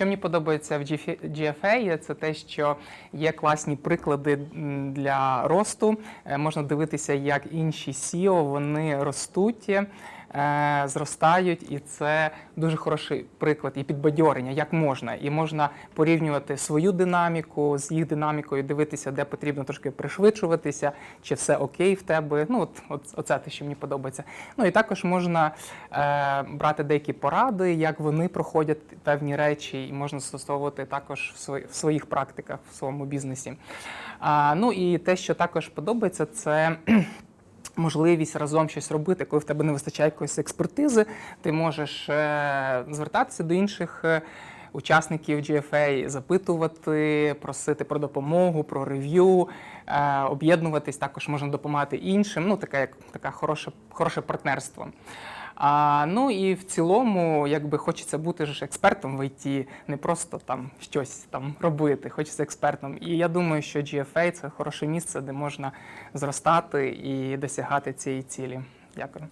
що мені подобається в GFA, це те, що є класні приклади для росту. Е, Можна дивитися, як інші SEO вони ростуть. Е, Зростають, і це дуже хороший приклад і підбадьорення, як можна. І можна порівнювати свою динаміку з їх динамікою, дивитися, де потрібно трошки пришвидшуватися, чи все окей в тебе. Ну, от, от оце те, що мені подобається. Ну і також можна е, брати деякі поради, як вони проходять певні речі, і можна застосовувати також в, свої, в своїх практиках в своєму бізнесі. А, ну і те, що також подобається, це. Можливість разом щось робити, коли в тебе не вистачає якоїсь експертизи, ти можеш е, звертатися до інших е, учасників GFA, запитувати, просити про допомогу, про рев'ю, е, об'єднуватись, також можна допомагати іншим. Ну, таке як така хороше, хороше партнерство. А, ну і в цілому, якби хочеться бути ж експертом в ІТ, не просто там щось там робити, хочеться експертом. І я думаю, що GFA це хороше місце, де можна зростати і досягати цієї цілі. Дякую.